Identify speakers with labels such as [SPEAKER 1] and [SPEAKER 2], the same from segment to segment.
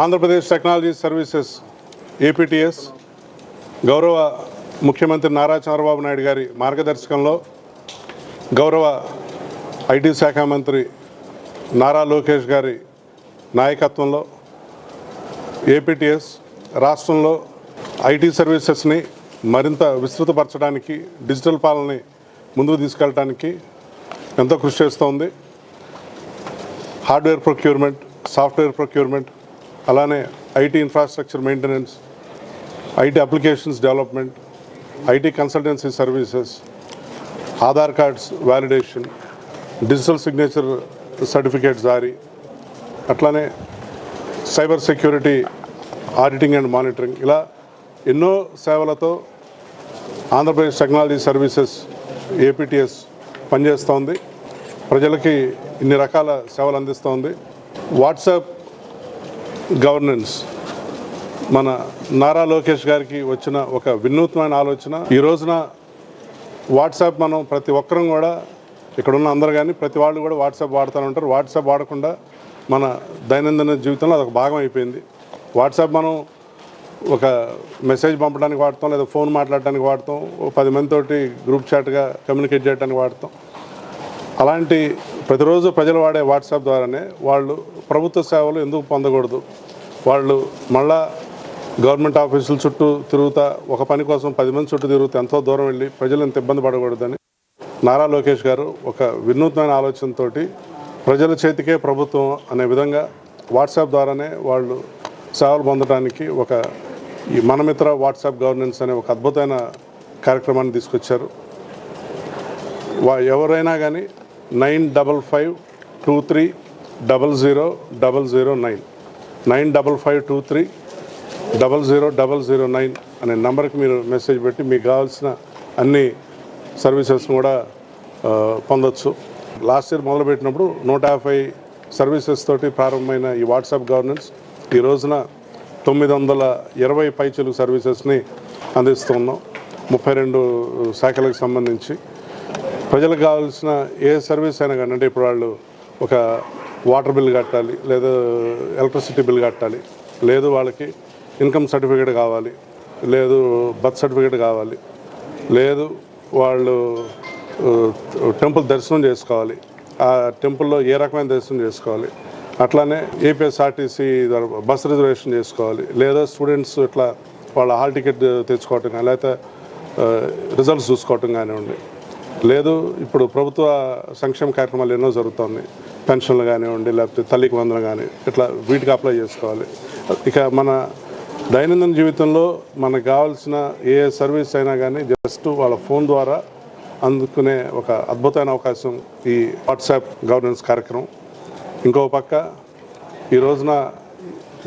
[SPEAKER 1] Andhra Pradesh technology services APTS గౌరవ ముఖ్యమంత్రి నారా చంద్రబాబు నాయుడు గారి మార్గదర్శకంలో గౌరవ ఐటీ శాఖ మంత్రి నారా లోకేష్ గారి నాయకత్వంలో ఏపీటీఎస్ రాష్ట్రంలో ఐటీ సర్వీసెస్ని మరింత విస్తృతపరచడానికి డిజిటల్ పాలనని ముందుకు తీసుకెళ్ళడానికి ఎంతో కృషి చేస్తోంది. హార్డ్వేర్ ప్రొక్యూర్మెంట్ సాఫ్ట్వేర్ ప్రొక్యూర్మెంట్ అలానే IT infrastructure maintenance IT applications development IT consultancy services Aadhaar cards validation digital signature certificate జారీ అట్లానే cyber security auditing and monitoring ఇలా ఎన్నో సేవలతో ఆంధ్రప్రదేశ్ టెక్నాలజీ సర్వీసెస్ ఏపీటీఎస్ పనిచేస్తోంది. ప్రజలకి ఇన్ని రకాల సేవలు అందిస్తోంది. WhatsApp governance. మన నారా లోకేష్ గారికి వచ్చిన ఒక వినూత్నమైన ఆలోచన. ఈ రోజున వాట్సాప్ మనం ప్రతి ఒక్కరం కూడా ఇక్కడ ఉన్న అందరు కానీ ప్రతి వాళ్ళు కూడా వాట్సాప్ వాడుతూ ఉంటారు. వాట్సాప్ వాడకుండా మన దైనందిన జీవితంలో అదొక భాగం అయిపోయింది. వాట్సాప్ మనం ఒక మెసేజ్ పంపడానికి వాడతాం లేదా ఫోన్ మాట్లాడడానికి వాడతాం పది మందితోటి గ్రూప్ చాట్గా కమ్యూనికేట్ చేయడానికి వాడతాం. అలాంటి ప్రతిరోజు ప్రజలు వాడే వాట్సాప్ ద్వారానే వాళ్ళు ప్రభుత్వ సేవలు ఎందుకు పొందకూడదు? వాళ్ళు మళ్ళా గవర్నమెంట్ ఆఫీసుల చుట్టూ తిరుగుతా ఒక పని కోసం పది మంది చుట్టూ తిరుగుతూ ఎంతో దూరం వెళ్ళి ప్రజలు ఎంత ఇబ్బంది పడకూడదని నారా లోకేష్ గారు ఒక వినూత్నమైన ఆలోచనతో ప్రజల చేతికే ప్రభుత్వం అనే విధంగా వాట్సాప్ ద్వారానే వాళ్ళు సేవలు పొందడానికి ఒక ఈ మనమిత్ర వాట్సాప్ గవర్నెన్స్ అనే ఒక అద్భుతమైన కార్యక్రమాన్ని తీసుకొచ్చారు. వా ఎవరైనా కానీ nine double five two three double zero double zero nine. Nine double five two three double zero double zero nine అనే నెంబర్కి మీరు మెసేజ్ పెట్టి మీకు కావాల్సిన అన్ని సర్వీసెస్ కూడా పొందొచ్చు. లాస్ట్ ఇయర్ మొదలుపెట్టినప్పుడు నూట యాభై సర్వీసెస్ తోటి ప్రారంభమైన ఈ వాట్సాప్ గవర్నెన్స్ ఈ రోజున తొమ్మిది వందల ఇరవై పైచలు సర్వీసెస్ని అందిస్తున్నాం ముప్పై రెండు శాఖలకు సంబంధించి. ప్రజలకు కావాల్సిన ఏ సర్వీస్ అయినా కానీ అంటే ఇప్పుడు వాళ్ళు ఒక వాటర్ బిల్ కట్టాలి లేదా ఎలక్ట్రిసిటీ బిల్ కట్టాలి లేదు వాళ్ళకి ఇన్కమ్ సర్టిఫికేట్ కావాలి లేదు బర్త్ సర్టిఫికేట్ కావాలి లేదు వాళ్ళు టెంపుల్ దర్శనం చేసుకోవాలి ఆ టెంపుల్లో ఏ రకమైన దర్శనం చేసుకోవాలి అట్లానే ఏపీఎస్ఆర్టీసీ బస్ రిజర్వేషన్ చేసుకోవాలి లేదా స్టూడెంట్స్ ఇట్లా వాళ్ళ హాల్ టికెట్ తెచ్చుకోవటం కానీ లేకపోతే రిజల్ట్స్ చూసుకోవటం కానివ్వండి లేదు ఇప్పుడు ప్రభుత్వ సంక్షేమ కార్యక్రమాలు ఎన్నో జరుగుతుంది. పెన్షన్లు కానివ్వండి లేకపోతే తల్లికి వందలు కానీ ఇట్లా వీటికి అప్లై చేసుకోవాలి. ఇక మన దైనందిన జీవితంలో మనకు కావాల్సిన ఏ సర్వీస్ అయినా కానీ జస్ట్ వాళ్ళ ఫోన్ ద్వారా అందుకునే ఒక అద్భుతమైన అవకాశం ఈ వాట్సాప్ గవర్నెన్స్ కార్యక్రమం. ఇంకో పక్క ఈ రోజున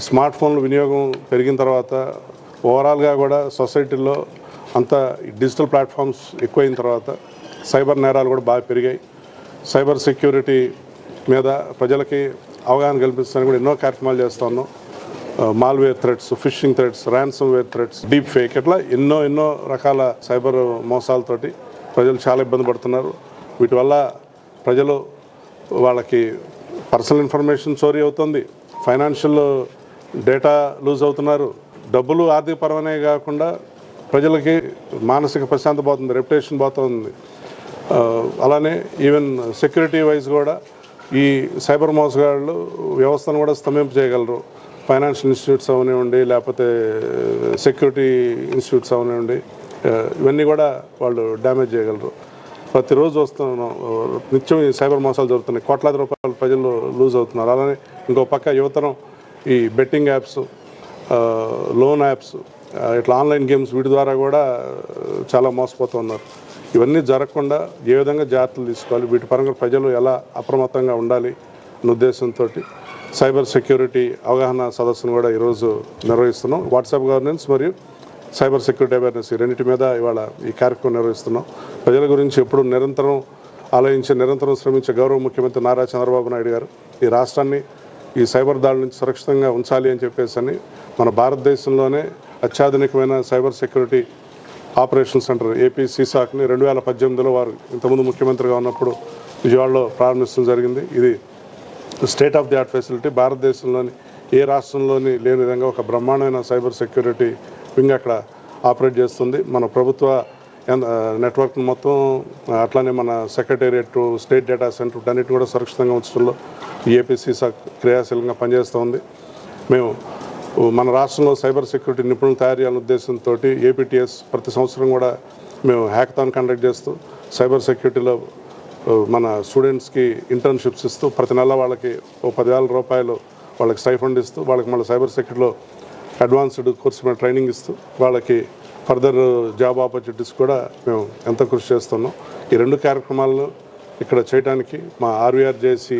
[SPEAKER 1] స్మార్ట్ ఫోన్ల వినియోగం పెరిగిన తర్వాత ఓవరాల్గా కూడా సొసైటీలో అంత డిజిటల్ ప్లాట్ఫామ్స్ ఎక్కువైన తర్వాత సైబర్ నేరాలు కూడా బాగా పెరిగాయి. సైబర్ సెక్యూరిటీ మీద ప్రజలకి అవగాహన కల్పిస్తానికి కూడా ఎన్నో కార్యక్రమాలు చేస్తా ఉన్నాం. Malware threats phishing threats ransomware threats deep fake ఇట్లా ఎన్నో ఎన్నో రకాల సైబర్ మోసాలతోటి ప్రజలు చాలా ఇబ్బంది పడుతున్నారు. వీటి వల్ల ప్రజలు వాళ్ళకి పర్సనల్ ఇన్ఫర్మేషన్ చోరీ అవుతుంది. ఫైనాన్షియల్ డేటా లూజ్ అవుతున్నారు. డబ్బులు ఆర్థికపరమనే కాకుండా ప్రజలకి మానసిక ప్రశాంత పోతుంది రెప్యుటేషన్ పోతుంది. అలానే ఈవెన్ సెక్యూరిటీ వైజ్ కూడా ఈ సైబర్ మోసగాళ్ళు వ్యవస్థను కూడా స్తంభింప చేయగలరు. ఫైనాన్షియల్ ఇన్స్టిట్యూట్స్ అవనివ్వండి లేకపోతే సెక్యూరిటీ ఇన్స్టిట్యూట్స్ అవనివ్వండి ఇవన్నీ కూడా వాళ్ళు డ్యామేజ్ చేయగలరు. ప్రతిరోజు వస్తున్నాం. నిత్యం ఈ సైబర్ మోసాలు జరుగుతున్నాయి. కోట్లాది రూపాయలు ప్రజలు లూజ్ అవుతున్నారు. అలానే ఇంకో పక్క యువతరం ఈ బెట్టింగ్ యాప్స్ లోన్ యాప్స్ ఇట్లా ఆన్లైన్ గేమ్స్ వీటి ద్వారా కూడా చాలా మోసపోతూ ఉన్నారు. ఇవన్నీ జరగకుండా ఏ విధంగా జాగ్రత్తలు తీసుకోవాలి? వీటి పరంగా ప్రజలు ఎలా అప్రమత్తంగా ఉండాలి అన్న ఉద్దేశంతో సైబర్ సెక్యూరిటీ అవగాహన సదస్సును కూడా ఈరోజు నిర్వహిస్తున్నాం. వాట్సాప్ గవర్నెన్స్ మరియు సైబర్ సెక్యూరిటీ అవేర్నెస్ ఈ రెండింటి మీద ఇవాళ ఈ కార్యక్రమం నిర్వహిస్తున్నాం. ప్రజల గురించి ఎప్పుడు నిరంతరం ఆలోచించి నిరంతరం శ్రమించే గౌరవ ముఖ్యమంత్రి నారా చంద్రబాబు నాయుడు గారు ఈ రాష్ట్రాన్ని ఈ సైబర్ దాడుల నుంచి సురక్షితంగా ఉంచాలి అని చెప్పేసి అని మన భారతదేశంలోనే అత్యాధునికమైన cyber security operation center AP సీసాక్ని రెండు వేల పద్దెనిమిదిలో వారు ఇంతకుముందు ముఖ్యమంత్రిగా ఉన్నప్పుడు విజయవాడలో ప్రారంభించడం జరిగింది. ఇది state of the art facility. భారతదేశంలోని ఏ రాష్ట్రంలోని లేని విధంగా ఒక బ్రహ్మాండమైన సైబర్ సెక్యూరిటీ వింగ్ అక్కడ ఆపరేట్ చేస్తుంది. మన ప్రభుత్వ ఎన్- నెట్వర్క్ మొత్తం అట్లానే మన సెక్రటేరియట్ స్టేట్ డేటా సెంటర్ అన్నిటి కూడా సురక్షితంగా ఉంచడంలో ఏపీసీ క్రియాశీలంగా పనిచేస్తూ ఉంది మేము మన రాష్ట్రంలో సైబర్ సెక్యూరిటీ నిపుణులు తయారు చేయాలనే ఉద్దేశంతో ఏపీటీఎస్ ప్రతి సంవత్సరం కూడా మేము హ్యాకథాన్ కండక్ట్ చేస్తూ సైబర్ సెక్యూరిటీలో మన స్టూడెంట్స్కి ఇంటర్న్షిప్స్ ఇస్తూ ప్రతి నెల వాళ్ళకి ఓ పదివేల రూపాయలు వాళ్ళకి స్టైఫండ్ ఇస్తూ వాళ్ళకి మళ్ళీ సైబర్ సెక్యూరిటీలో అడ్వాన్స్డ్ కోర్స్ మీద ట్రైనింగ్ ఇస్తూ వాళ్ళకి ఫర్దర్ జాబ్ ఆపర్చునిటీస్ కూడా మేము ఎంతో కృషి చేస్తున్నాం. ఈ రెండు కార్యక్రమాలను ఇక్కడ చేయడానికి మా RVRJC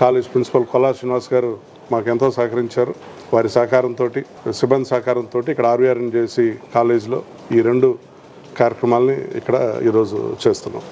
[SPEAKER 1] college principal Kolla Srinivas garu మాకెంతో సహకరించారు. వారి సహకారంతో సిబ్బంది సహకారంతో ఇక్కడ ఆర్వీఆర్ జేసి కాలేజ్లో ఈ రెండు కార్యక్రమాలని ఇక్కడ ఈరోజు చేస్తున్నాం.